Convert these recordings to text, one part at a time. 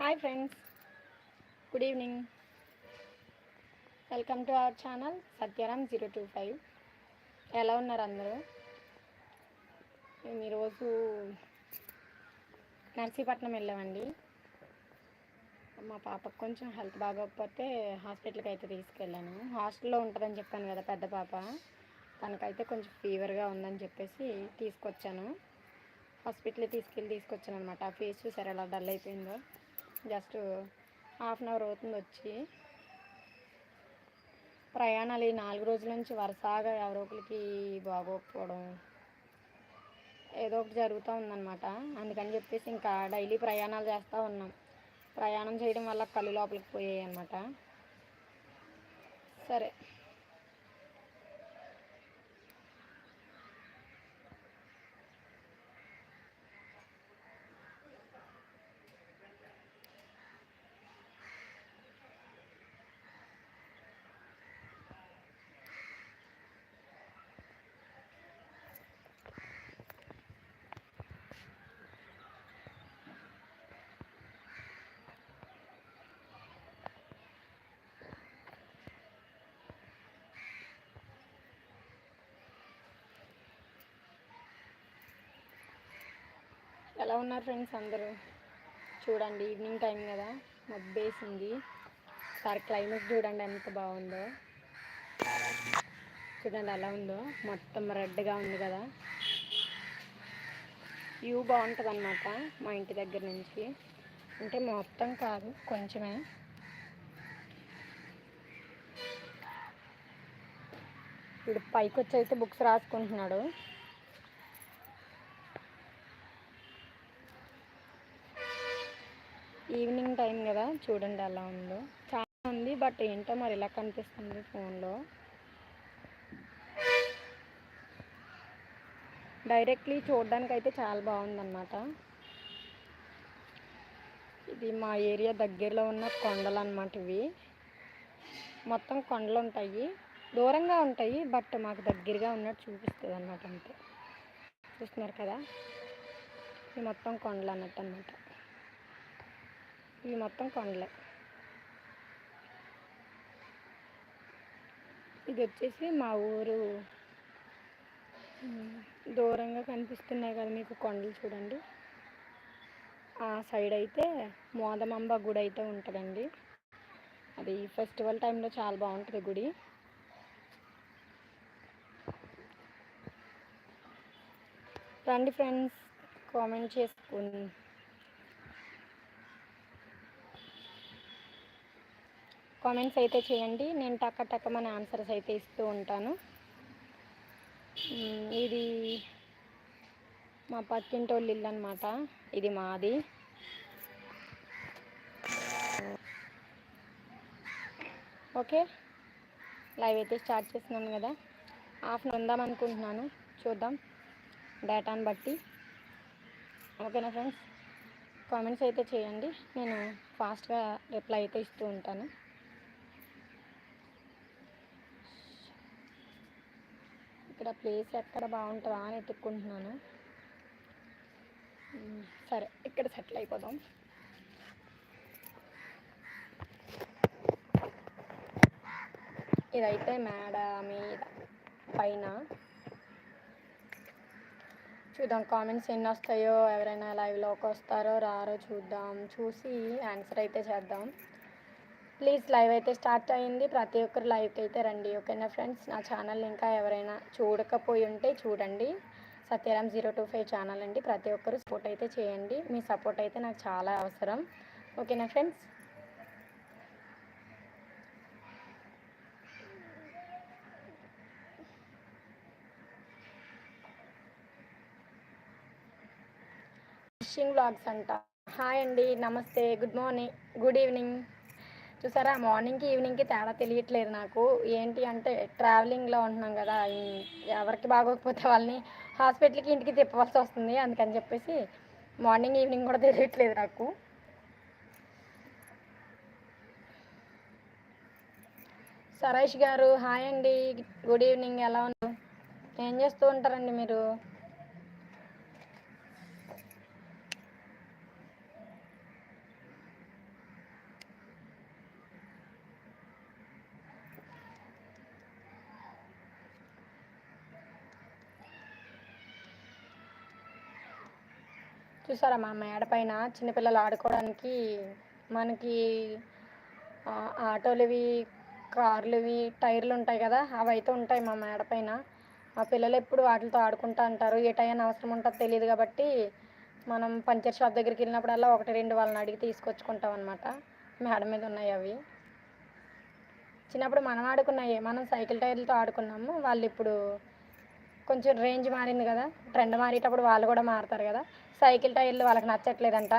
Hi friends good evening welcome to our channel Satyaram zero two five ఎలా ఉన్నారు అందరూ? మేము ఈరోజు నర్సీపట్నం వెళ్ళామండి. మా పాపకు కొంచెం హెల్త్ బాగోకపోతే హాస్పిటల్కి అయితే తీసుకెళ్ళాను. హాస్టల్లో ఉంటుందని చెప్పాను కదా పెద్ద పాప. తనకైతే కొంచెం ఫీవర్గా ఉందని చెప్పేసి తీసుకొచ్చాను. హాస్పిటల్కి తీసుకెళ్ళి తీసుకొచ్చాను అనమాట ఆ ఫేస్ చూసారు ఎలా డల్ అయిపోయిందో? జస్ట్ హాఫ్ అన్ అవర్ అవుతుంది వచ్చి. ప్రయాణాలు ఈ నాలుగు రోజుల నుంచి వరుసగా ఎవరో ఒకరికి బాగోకపోవడం ఏదో ఒకటి జరుగుతూ ఉందన్నమాట. అందుకని చెప్పేసి ఇంకా డైలీ ప్రయాణాలు చేస్తూ ఉన్నాం. ప్రయాణం చేయడం వల్ల కళ్ళు లోపలికి పోయాయి అన్నమాట. సరే. ఎలా ఉన్నారు ఫ్రెండ్స్ అందరూ? చూడండి ఈవినింగ్ టైం కదా. మబ్బేసింది. సార్ క్లైమేట్ చూడండి ఎంత బాగుందో. చూడండి ఎలా ఉందో. మొత్తం రెడ్గా ఉంది కదా. వ్యూ బాగుంటుంది అనమాట మా ఇంటి దగ్గర నుంచి. అంటే మొత్తం కాదు కొంచెమే. ఇప్పుడు పైకి వచ్చి అయితే బుక్స్ రాసుకుంటున్నాడు. ఈవినింగ్ టైం కదా చూడండి ఎలా ఉందో. చాలా ఉంది బట్ ఏంటో మరి ఇలా కనిపిస్తుంది ఫోన్లో. డైరెక్ట్లీ చూడడానికి అయితే చాలా బాగుందన్నమాట. ఇది మా ఏరియా దగ్గరలో ఉన్న కొండలు అన్నమాట ఇవి. మొత్తం కొండలు ఉంటాయి దూరంగా ఉంటాయి బట్ మాకు దగ్గరగా ఉన్నట్టు చూపిస్తుంది అనమాట అంతే. చూస్తున్నారు కదా? ఇది మొత్తం కొండలు అన్నట్టు అనమాట ఇవి మొత్తం కొండలే. ఇది వచ్చేసి మా ఊరు దూరంగా కనిపిస్తున్నాయి కదా మీకు కొండలు చూడండి. ఆ సైడ్ అయితే మోదమాంబ గుడి అయితే ఉంటుందండి. అది ఫెస్టివల్ టైంలో చాలా బాగుంటుంది గుడి. రండి ఫ్రెండ్స్ కామెంట్ చేసుకుని కామెంట్స్ అయితే చేయండి. నేను టక్క టక్కమని ఆన్సర్స్ అయితే ఇస్తూ ఉంటాను. ఇది మా పక్కింటోళ్ళు ఇల్లు అనమాట ఇది మాది. ఓకే? లైవ్ అయితే స్టార్ట్ చేస్తున్నాను కదా. హాఫ్ ఉందాం అనుకుంటున్నాను. చూద్దాం. డేటాని బట్టి. ఓకేనా ఫ్రెండ్స్ కామెంట్స్ అయితే చేయండి. నేను ఫాస్ట్గా రిప్లై అయితే ఇస్తూ ఉంటాను. ఇక్కడ ప్లేస్ ఎక్కడ బాగుంటుందా అని ఎత్తుక్కుంటున్నాను. సరే ఇక్కడ సెటిల్ అయిపోదాం. ఇదైతే మేడ మీద పైన. చూద్దాం కామెంట్స్ ఎన్ని వస్తాయో ఎవరైనా లైవ్లోకి వస్తారో రారో చూద్దాం. చూసి ఆన్సర్ అయితే చేద్దాం. ప్లీజ్ లైవ్ అయితే స్టార్ట్ అయింది. ప్రతి ఒక్కరు లైవ్కి అయితే రండి. ఓకేనా ఫ్రెండ్స్? నా ఛానల్ ఇంకా ఎవరైనా చూడకపోయి ఉంటే చూడండి. Satyaram zero two five channel అండి. ప్రతి ఒక్కరు సపోర్ట్ అయితే చేయండి. మీ సపోర్ట్ అయితే నాకు చాలా అవసరం. ఓకేనా ఫ్రెండ్స్? ఫిషింగ్ బ్లాగ్స్ అంట. హాయ్ అండి. నమస్తే. గుడ్ మార్నింగ్ గుడ్ ఈవినింగ్ చూసారా? మార్నింగ్కి ఈవినింగ్కి తేడా తెలియట్లేదు నాకు. ఏంటి అంటే ట్రావెలింగ్లో ఉంటున్నాం కదా ఎవరికి బాగోకపోతే వాళ్ళని హాస్పిటల్కి ఇంటికి తిప్పవలసి వస్తుంది. అందుకని చెప్పేసి మార్నింగ్ ఈవినింగ్ కూడా తెలియట్లేదు నాకు. సరేష్ గారు హాయ్ అండి. Good evening. ఎలా ఉన్నారు? ఏం చేస్తూ ఉంటారండి మీరు? చూసారా మా మేడ పైన చిన్నపిల్లలు ఆడుకోవడానికి మనకి ఆటోలువి కార్లువి టైర్లు ఉంటాయి కదా అవి అయితే ఉంటాయి మా మేడ పైన. మా పిల్లలు ఎప్పుడు వాటితో ఆడుకుంటా అంటారు. ఏ టైం అవసరం ఉంటుందో తెలియదు కాబట్టి మనం పంచర్ షాప్ దగ్గరికి వెళ్ళినప్పుడల్లా ఒకటి రెండు వాళ్ళని అడిగి తీసుకొచ్చుకుంటాం అనమాట మేడ మీద ఉన్నాయి అవి. చిన్నప్పుడు మనం ఆడుకున్నాయి మనం సైకిల్ టైర్లతో ఆడుకున్నాము. వాళ్ళు ఇప్పుడు కొంచెం రేంజ్ మారింది కదా. ట్రెండ్ మారేటప్పుడు వాళ్ళు కూడా మారుతారు కదా. సైకిల్ టైర్లు వాళ్ళకి నచ్చట్లేదంట.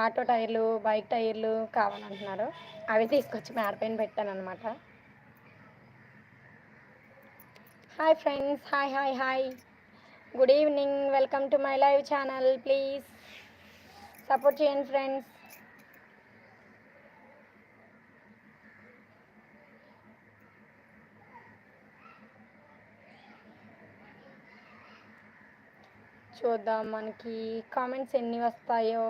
ఆటో టైర్లు బైక్ టైర్లు కావాలంటున్నారు. అవి తీసుకొచ్చి మేడపైన పెట్టాను అనమాట hi friends hi hi hi good evening welcome to my live channel please support చేయండి ఫ్రెండ్స్ చూద్దాం మనకి కామెంట్స్ ఎన్ని వస్తాయో.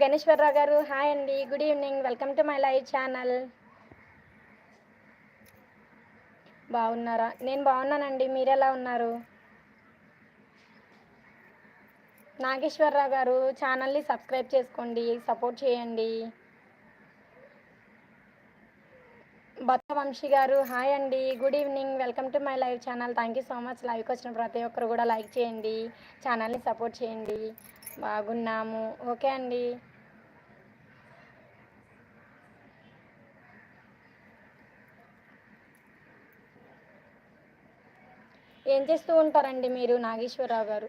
గణేశ్వరరావు గారు హాయ్ అండి good evening welcome to my live channel. బాగున్నారా? నేను బాగున్నానండి మీరు ఎలా ఉన్నారు? నాగేశ్వరరావు గారు ఛానల్ని సబ్స్క్రైబ్ చేసుకోండి సపోర్ట్ చేయండి. బత్త వంశీ గారు హాయ్ అండి good evening welcome to my live channel. Thank you so much. లైవ్కి వచ్చిన ప్రతి ఒక్కరు కూడా లైక్ చేయండి ఛానల్ని సపోర్ట్ చేయండి. బాగున్నాము. ఓకే అండి. ఏం చేస్తూ ఉంటారండి మీరు నాగేశ్వరరావు గారు?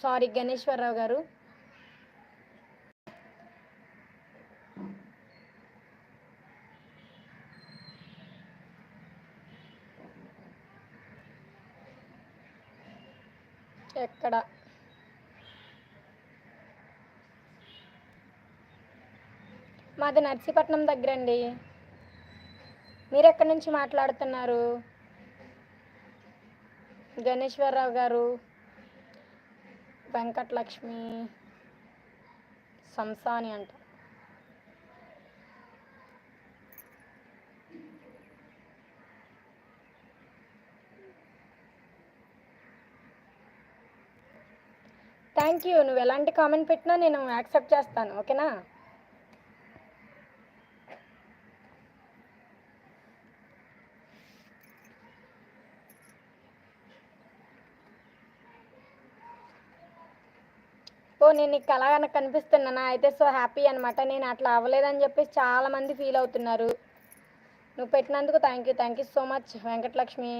సారీ గణేశ్వరరావు గారు. ఎక్కడ? మాది నర్సీపట్నం దగ్గరండి. మీరు ఎక్కడి నుంచి మాట్లాడుతున్నారు? గణేశ్వరరావు గారు వెంకటలక్ష్మి సంసాని అంట. థ్యాంక్ యూ నువ్వు ఎలాంటి కామెంట్ పెట్టినా నేను యాక్సెప్ట్ చేస్తాను. ఓకేనా? ఓ నేను నీకు అలా కనిపిస్తున్నానా అయితే సో హ్యాపీ అనమాట నేను అట్లా అవ్వలేదని చెప్పేసి చాలా మంది ఫీల్ అవుతున్నారు. నువ్వు పెట్టినందుకు thank you thank you so much Venkatalakshmi.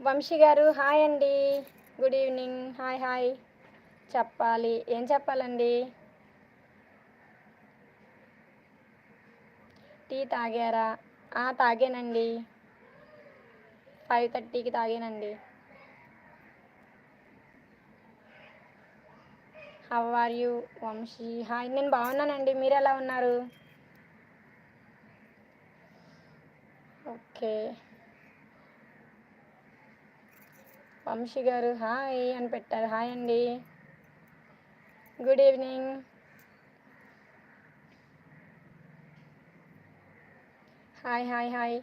Vamsi గారు హాయ్ అండి. గుడ్ ఈవినింగ్ హాయ్ హాయ్ చెప్పాలి. ఏం చెప్పాలండి? టీ తాగారా? ఆ, తాగానండి. ఫైవ్ థర్టీకి తాగానండి. How are you? Vamsi. Hi. నేను బాగున్నానండి. మీరు ఎలా ఉన్నారు? ఓకే. వంశీ గారు హాయ్ అని పెట్టారు. హాయ్ అండి. Good evening hi hi hi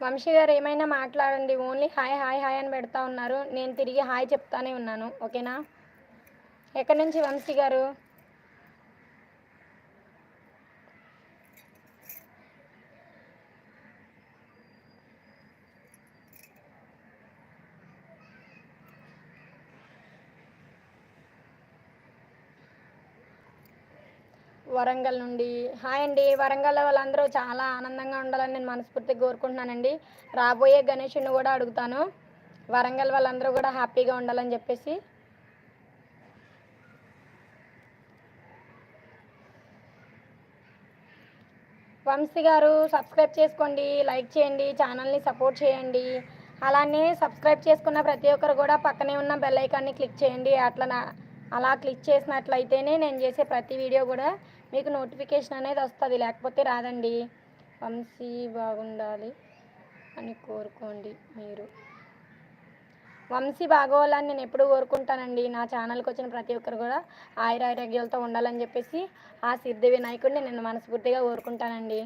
Vamsi గారు ఏమైనా మాట్లాడండి. ఓన్లీ హాయ్ హాయ్ హాయ్ అని పెడతా ఉన్నారు. నేను తిరిగి హాయ్ చెప్తానే ఉన్నాను. ఓకేనా? ఎక్కడి నుంచి వంశీ గారు? వరంగల్ నుండి. హాయ్ అండి. వరంగల్ వాళ్ళందరూ చాలా ఆనందంగా ఉండాలని నేను మనస్ఫూర్తిగా కోరుకుంటున్నానండి. రాబోయే గణేషుని కూడా అడుగుతాను. వరంగల్ వాళ్ళందరూ కూడా హ్యాపీగా ఉండాలని చెప్పేసి. వంశీ గారు సబ్స్క్రైబ్ చేసుకోండి లైక్ చేయండి ఛానల్ని సపోర్ట్ చేయండి. అలానే సబ్స్క్రైబ్ చేసుకున్న ప్రతి ఒక్కరు కూడా పక్కనే ఉన్న బెల్ ఐకాన్ని క్లిక్ చేయండి. అట్లా అలా క్లిక్ చేసినట్లయితేనే నేను చేసే ప్రతి వీడియో కూడా మీకు నోటిఫికేషన్ అనేది వస్తుంది. లేకపోతే రాదండి. వంశీ బాగుండాలి అని కోరుకోండి మీరు. వంశీ బాగోవాలని నేను ఎప్పుడు కోరుకుంటానండి. నా ఛానల్కి వచ్చిన ప్రతి ఒక్కరు కూడా ఆయురారోగ్యాలతో ఉండాలని చెప్పేసి ఆ సిద్ధి వినాయకుడిని నేను మనస్ఫూర్తిగా కోరుకుంటానండి.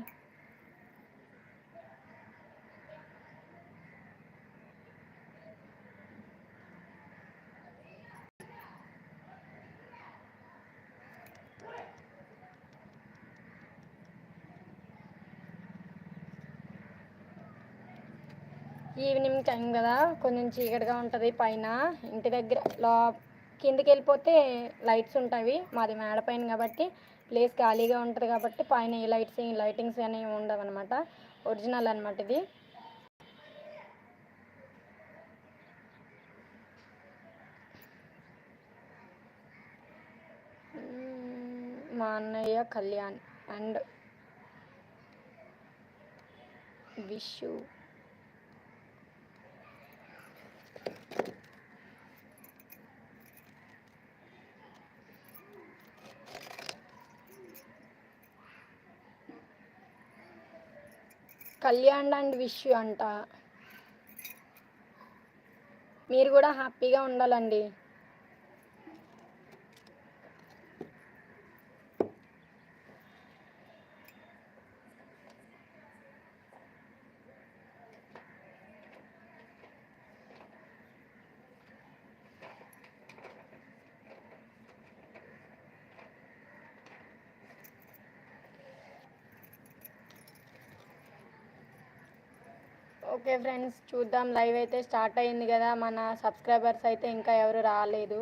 ఈవినింగ్ టైం కదా కొంచెం చీకటిగా ఉంటుంది పైన. ఇంటి దగ్గర లో కిందికి వెళ్ళిపోతే లైట్స్ ఉంటాయి మాది మేడ పైన కాబట్టి ప్లేస్ ఖాళీగా ఉంటుంది కాబట్టి పైన ఈ లైట్స్ ఈ లైటింగ్స్ అనేవి ఉండవు అనమాట ఒరిజినల్ అనమాట ఇది. మా అన్నయ్య Kalyan and Vishu. Kalyan and wish అంట. మీరు కూడా హ్యాపీగా ఉండాలండి. ఓకే ఫ్రెండ్స్ చూద్దాం. లైవ్ అయితే స్టార్ట్ అయింది కదా. మన సబ్స్క్రైబర్స్ అయితే ఇంకా ఎవరు రాలేదు.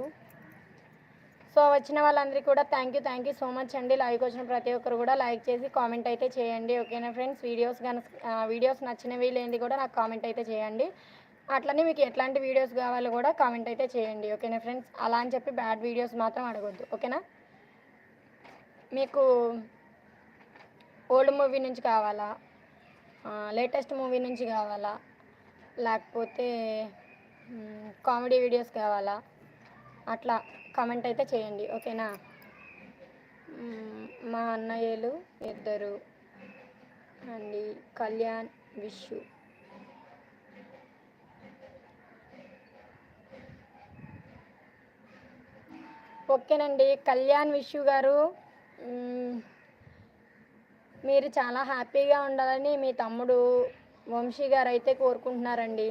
సో వచ్చిన వాళ్ళందరికీ కూడా thank you thank you so much అండి. లైవ్కి వచ్చిన ప్రతి ఒక్కరు కూడా లైక్ చేసి కామెంట్ అయితే చేయండి. ఓకేనా ఫ్రెండ్స్? వీడియోస్ కనుక వీడియోస్ నచ్చినవి లేనిది కూడా నాకు కామెంట్ అయితే చేయండి. అట్లనే మీకు ఎట్లాంటి వీడియోస్ కావాలో కూడా కామెంట్ అయితే చేయండి. ఓకేనా ఫ్రెండ్స్? అలా అని చెప్పి బ్యాడ్ వీడియోస్ మాత్రం అడగొద్దు. ఓకేనా? మీకు ఓల్డ్ మూవీ నుంచి కావాలా? లేటెస్ట్ మూవీ నుంచి కావాలా? లేకపోతే కామెడీ వీడియోస్ కావాలా? అట్లా కామెంట్ అయితే చేయండి ఓకేనా? మా అన్నయ్యలు ఇద్దరు అండి కళ్యాణ్ విషు. ఓకేనండి కళ్యాణ్ విషు గారు మీరు చాలా హ్యాపీగా ఉండాలని మీ తమ్ముడు వంశీ గారు అయితే కోరుకుంటున్నారండి.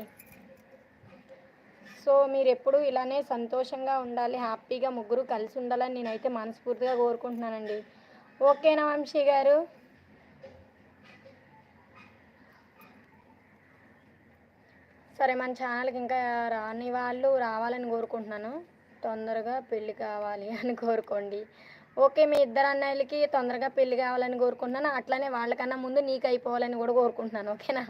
సో మీరు ఎప్పుడు ఇలానే సంతోషంగా ఉండాలి హ్యాపీగా ముగ్గురు కలిసి ఉండాలని నేనైతే మనస్ఫూర్తిగా కోరుకుంటున్నానండి. ఓకేనా వంశీ గారు? సరే మన ఛానల్కి ఇంకా రాని వాళ్ళు రావాలని కోరుకుంటున్నాను. తొందరగా పెళ్ళి కావాలి అని కోరుకోండి. ఓకే మీ ఇద్దరు అన్నయ్యలకి తొందరగా పెళ్ళి కావాలని కోరుకుంటున్నాను. అట్లనే వాళ్ళకన్నా ముందు నీకు అయిపోవాలని కూడా కోరుకుంటున్నాను. ఓకేనా?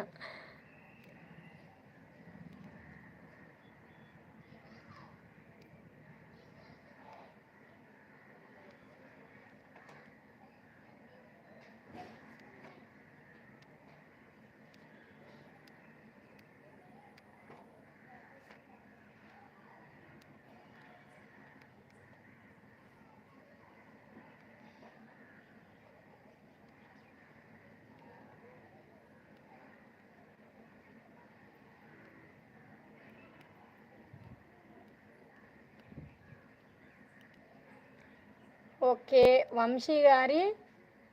ఓకే వంశీ గారి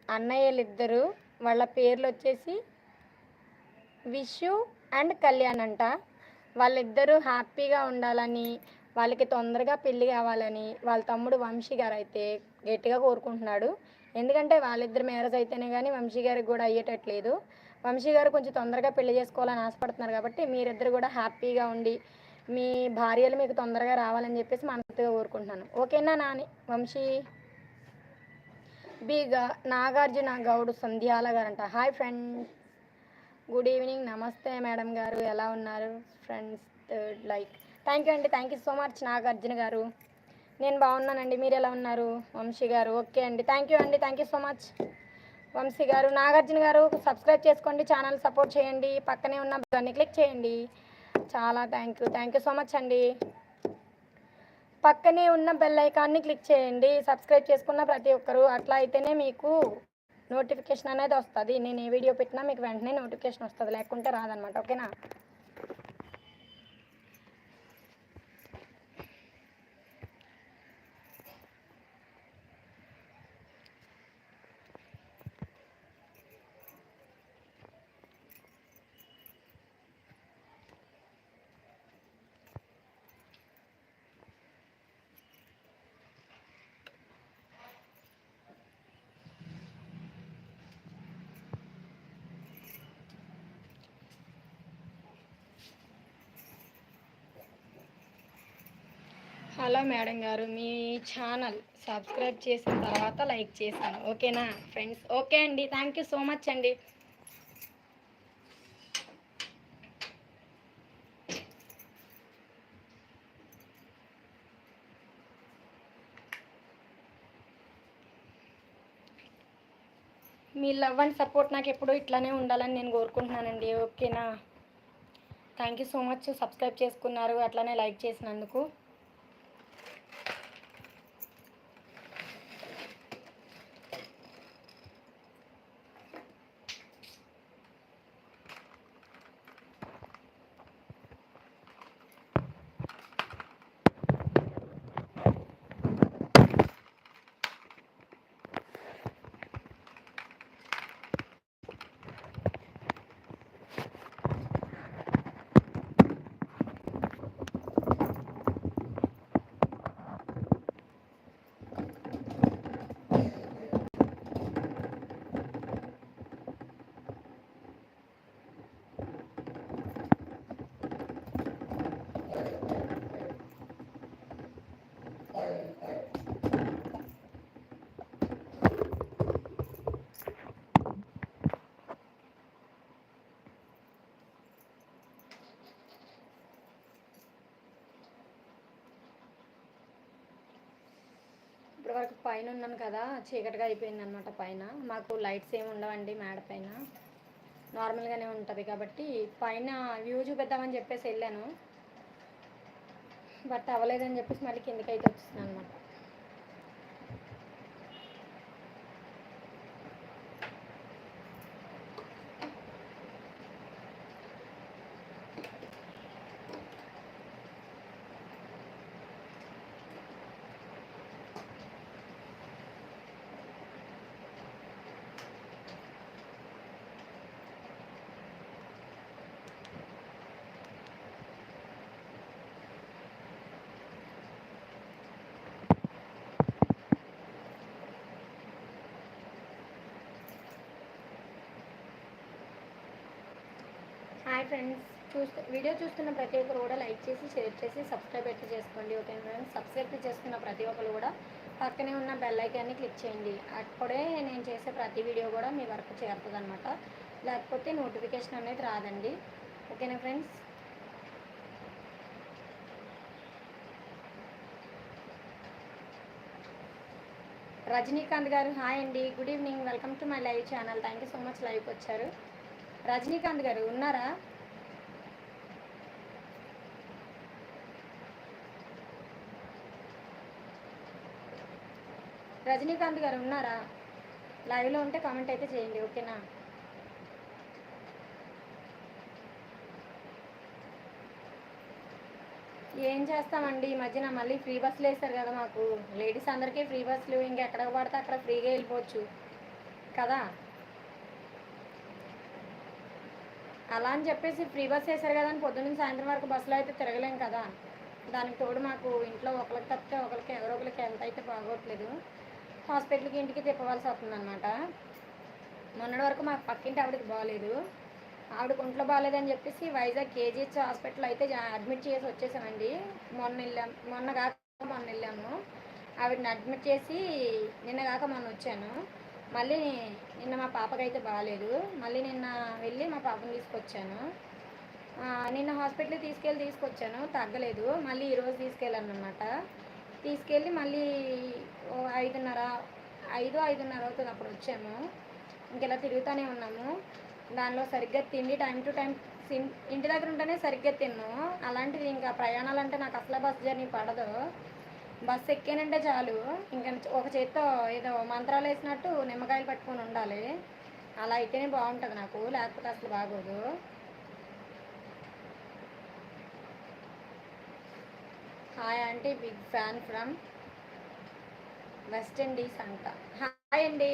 అన్నయ్యలిద్దరు వాళ్ళ పేర్లు వచ్చేసి విషు అండ్ కళ్యాణ్ అంట. వాళ్ళిద్దరూ హ్యాపీగా ఉండాలని వాళ్ళకి తొందరగా పెళ్ళి కావాలని వాళ్ళ తమ్ముడు వంశీ గారు అయితే గట్టిగా కోరుకుంటున్నాడు. ఎందుకంటే వాళ్ళిద్దరు మ్యారేజ్ అయితేనే కానీ వంశీ గారికి కూడా అయ్యేటట్లేదు. వంశీ గారు కొంచెం తొందరగా పెళ్ళి చేసుకోవాలని ఆశపడుతున్నారు కాబట్టి మీరిద్దరు కూడా హ్యాపీగా ఉండి మీ భార్యలు మీకు తొందరగా రావాలని చెప్పేసి మనసుగా కోరుకుంటున్నాను. ఓకేనా Nani? Vamsi? B Nagarjuna Goud Sandhyala గారంట. Hi friends. Good evening. Namaste madam గారు. ఎలా ఉన్నారు? Friends third like. Thank you అండి. Thank you so much Nagarjuna గారు. నేను బాగున్నానండి. మీరు ఎలా ఉన్నారు? వంశీ గారు. ఓకే అండి. థ్యాంక్ యూ అండి. Thank you so much. Vamsi గారు నాగార్జున గారు సబ్స్క్రైబ్ చేసుకోండి. ఛానల్ సపోర్ట్ చేయండి. పక్కనే ఉన్న దాన్ని క్లిక్ చేయండి. చాలా thank you thank you so much అండి. పక్కనే ఉన్న బెల్ ఐకాన్ని క్లిక్ చేయండి. సబ్స్క్రైబ్ చేసుకున్న ప్రతి ఒక్కరు అట్లా అయితేనే మీకు నోటిఫికేషన్ అనేది వస్తుంది. నేను ఏ వీడియో పెట్టినా మీకు వెంటనే నోటిఫికేషన్ వస్తుంది. లేకుంటే రాదనమాట ఓకేనా హలో మేడం గారు మీ ఛానల్ సబ్స్క్రైబ్ చేసిన తర్వాత లైక్ చేశాను. ఓకేనా ఫ్రెండ్స్? ఓకే అండి. థ్యాంక్ యూ సో మచ్ అండి. మీ లవ్ అండ్ సపోర్ట్ నాకు ఎప్పుడూ ఇట్లానే ఉండాలని నేను కోరుకుంటున్నానండి. ఓకేనా? Thank you so much. Subscribe చేసుకున్నారు. అట్లానే లైక్ చేసినందుకు ఇప్పటి వరకు పైన ఉన్నాను కదా చీకటిగా అయిపోయింది అనమాట పైన. మాకు లైట్స్ ఏమి ఉండవండి మేడ పైన. నార్మల్గానే ఉంటుంది కాబట్టి పైన వ్యూ చూపిద్దామని చెప్పేసి వెళ్ళాను. బట్ అవ్వలేదని చెప్పేసి మళ్ళీ కిందకి అయితే వచ్చేసాను అనమాట హాయ్ ఫ్రెండ్స్ చూస్తూ వీడియో చూస్తున్న ప్రతి ఒక్కరు కూడా లైక్ చేసి షేర్ చేసి సబ్స్క్రైబ్ అయితే చేసుకోండి ఓకే ఫ్రెండ్స్ సబ్స్క్రైబ్ చేసుకున్న ప్రతి ఒక్కరు కూడా పక్కనే ఉన్న బెల్ ఐకాన్ని క్లిక్ చేయండి. అప్పుడే నేను చేసే ప్రతి వీడియో కూడా మీ వరకు చేరుతుంది అనమాట లేకపోతే నోటిఫికేషన్ అనేది రాదండి. ఓకేనా ఫ్రెండ్స్ రజనీకాంత్ గారు హాయ్ అండి. Good evening welcome to my live channel thank you so much లైవ్కి వచ్చారు. రజనీకాంత్ గారు ఉన్నారా? రజనీకాంత్ గారు ఉన్నారా? లైవ్లో ఉంటే కామెంట్ అయితే చేయండి ఓకేనా? ఏం చేస్తామండి? ఈ మధ్యన మళ్ళీ ఫ్రీ బస్సులు వేస్తారు కదా మాకు. లేడీస్ అందరికీ ఫ్రీ బస్సులు ఇంకెక్కడ పడితే అక్కడ ఫ్రీగా వెళ్ళిపోవచ్చు కదా. అలా అని చెప్పేసి ఫ్రీ బస్ వేశారు కదా అని పొద్దున్న సాయంత్రం వరకు బస్సులో అయితే తిరగలేం కదా. దానికి తోడు మాకు ఇంట్లో ఒకరికి తప్పితే ఒకరికి ఎవరో ఒకరికి ఎంత అయితే బాగోట్లేదు. హాస్పిటల్కి ఇంటికి తిప్పవలసి వస్తుంది అనమాట మొన్నటి వరకు మాకు పక్కింటి ఆవిడకి బాగాలేదు ఆవిడకి ఒంట్లో బాగాలేదని చెప్పేసి వైజాగ్ కేజీహెచ్ హాస్పిటల్ అయితే అడ్మిట్ చేసి వచ్చేసామండి. మొన్న వెళ్ళాం మొన్న కాక మొన్న వెళ్ళాము. ఆవిడని అడ్మిట్ చేసి నిన్న కాక మొన్న వచ్చాను. మళ్ళీ నిన్న మా పాపకైతే బాగాలేదు మళ్ళీ నిన్న వెళ్ళి మా పాపని తీసుకొచ్చాను. నిన్న హాస్పిటల్కి తీసుకెళ్ళి తీసుకొచ్చాను. తగ్గలేదు. మళ్ళీ ఈరోజు తీసుకెళ్ళాను అనమాట తీసుకెళ్ళి మళ్ళీ ఓ ఐదున్నర ఐదు ఐదున్నర అవుతుంది అప్పుడు వచ్చాము. ఇంకెలా తిరుగుతూనే ఉన్నాము. దానిలో సరిగ్గా తిండి టైం టు టైం ఇంటి దగ్గర ఉంటేనే సరిగ్గా తిన్నాము. అలాంటిది ఇంకా ప్రయాణాలు అంటే నాకు అసలు బస్ జర్నీ పడదు. బస్సు ఎక్కానంటే చాలు. ఇంకా ఒక చేత్తో ఏదో మంత్రాలు వేసినట్టు నిమ్మకాయలు పట్టుకొని ఉండాలి. అలా అయితేనే బాగుంటుంది నాకు లేకపోతే అసలు బాగోదు. Hi aunty big fan from West Indies అంట. హాయ్ అండి.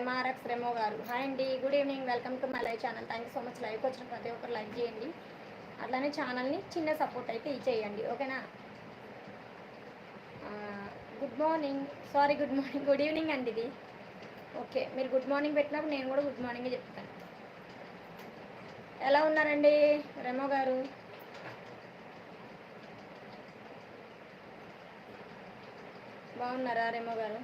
ఎంఆర్ఎఫ్ రెమో గారు. హాయ్ అండి good evening welcome to my live channel. Thank you so much లైవ్కి వచ్చిన ప్రతి ఒక్కరు లైక్ చేయండి. అట్లానే ఛానల్ని చిన్న సపోర్ట్ అయితే ఇచ్చేయండి. ఓకేనా? Good morning sorry good morning good evening అండి ఇది. ఓకే మీరు గుడ్ మార్నింగ్ పెట్టినప్పుడు నేను కూడా గుడ్ మార్నింగే చెప్తాను. ఎలా ఉన్నారండి రెమో గారు? బాగున్నారా రెమో గారు?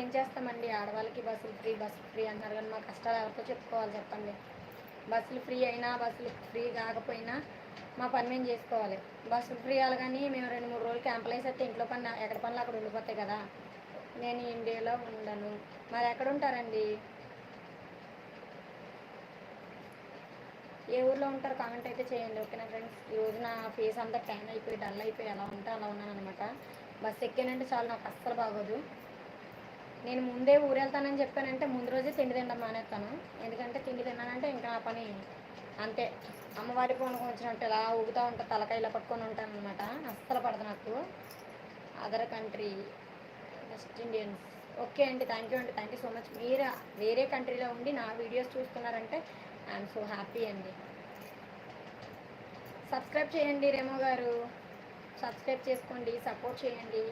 ఏం చేస్తామండి? ఆడవాళ్ళకి బస్సులు ఫ్రీ బస్సు ఫ్రీ అంటారు కానీ మా కష్టాలు ఎవరితో చెప్పుకోవాలి చెప్పండి. బస్సులు ఫ్రీ అయినా బస్సులు ఫ్రీ కాకపోయినా మా పని మేము చేసుకోవాలి. బస్సులు ఫ్రీ అవ్వాలి కానీ మేము రెండు మూడు రోజులు క్యాంపులు వేసేస్తే ఇంట్లో పని ఎక్కడ పనులు అక్కడ ఉండిపోతాయి కదా. నేను ఇండియాలో ఉండను. మరి ఎక్కడ ఉంటారండి? ఏ ఊర్లో ఉంటారు? కామెంట్ అయితే చేయండి ఓకేనా ఫ్రెండ్స్? ఈ రోజు నా ఫేస్ అంతా ట్యాన్ అయిపోయి డల్ అయిపోయి ఎలా ఉంటే అలా ఉన్నాను అనమాట బస్సు ఎక్కానంటే చాలు నాకు అస్సలు బాగోదు. నేను ముందే ఊరు వెళ్తానని చెప్పానంటే ముందు రోజే తిండి తినడం మానేస్తాను. ఎందుకంటే తిండి తిన్నానంటే ఇంకా నా పని అంతే. అమ్మవారి పూనకం వచ్చినట్టు ఇలా ఊగుతూ ఉంటా తలకాయ ఇలా పట్టుకొని ఉంటాను అనమాట అస్సలు పడదు నాకు. Other country West Indians okay అండి థ్యాంక్ యూ అండి థ్యాంక్ యూ సో మచ్ మీరు వేరే కంట్రీలో ఉండి నా వీడియోస్ చూస్తున్నారంటే ఐఎమ్ సో హ్యాపీ అండి. సబ్స్క్రైబ్ చేయండి రేమో గారు. సబ్స్క్రైబ్ చేసుకోండి సపోర్ట్ చేయండి.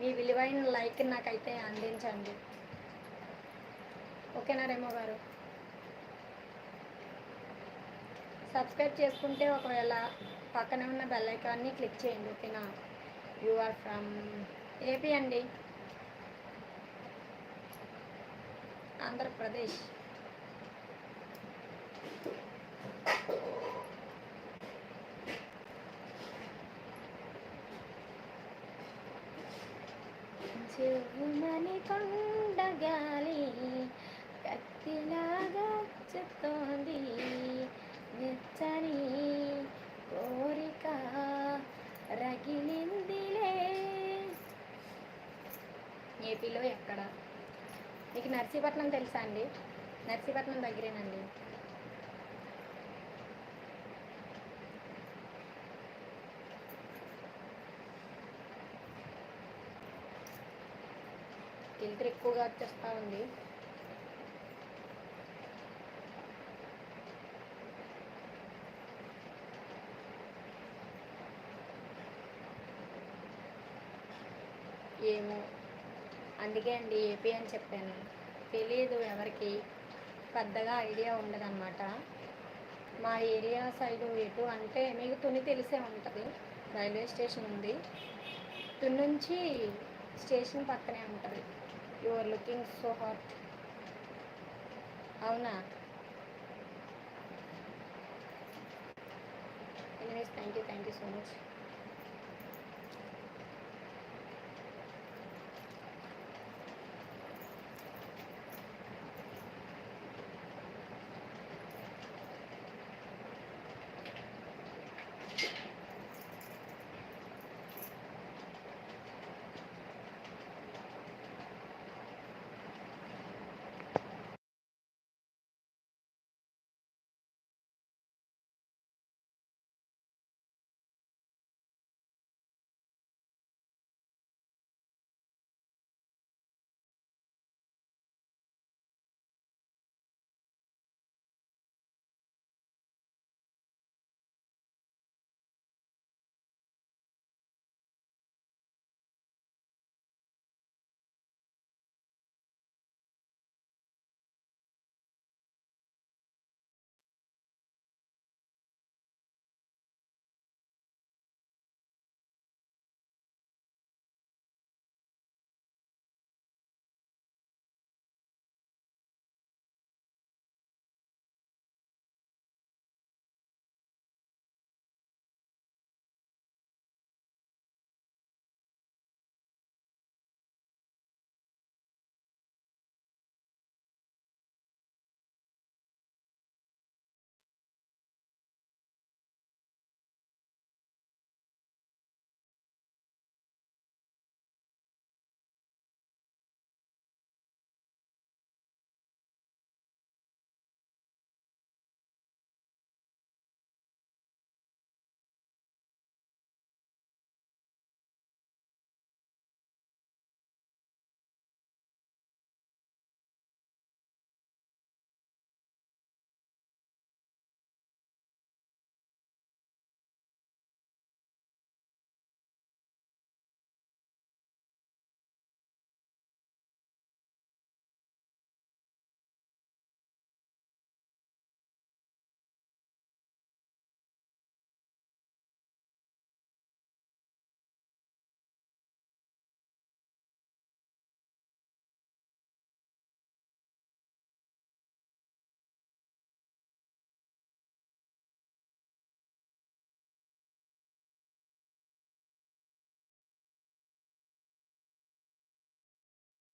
మీ విలువైన లైక్ నాకైతే అందించండి. ఓకేనా రేమో గారు? సబ్స్క్రైబ్ చేసుకుంటే ఒకవేళ పక్కనే ఉన్న బెల్ ఐకాన్ని క్లిక్ చేయండి ఓకేనా? యు ఆర్ ఫ్రమ్ ఏపీ అండి. ఆంధ్రప్రదేశ్. నర్సీపట్నం తెలుసా అండి? నర్సీపట్నం దగ్గరేనండి. ఫిల్టర్ ఎక్కువగా వచ్చేస్తూ ఉంది. ఏమో. అందుకే అండి ఏపీ అని చెప్పాను. తెలియదు ఎవరికి. పెద్దగా ఐడియా ఉండదన్నమాట. మా ఏరియా సైడు ఎటు అంటే మీకు తుని తెలిసే ఉంటుంది. రైల్వే స్టేషన్ ఉంది. తుని నుంచి స్టేషన్ పక్కనే ఉంటుంది. యువర్ లుకింగ్ సో హాట్ అవునా? Anyways thank you thank you so much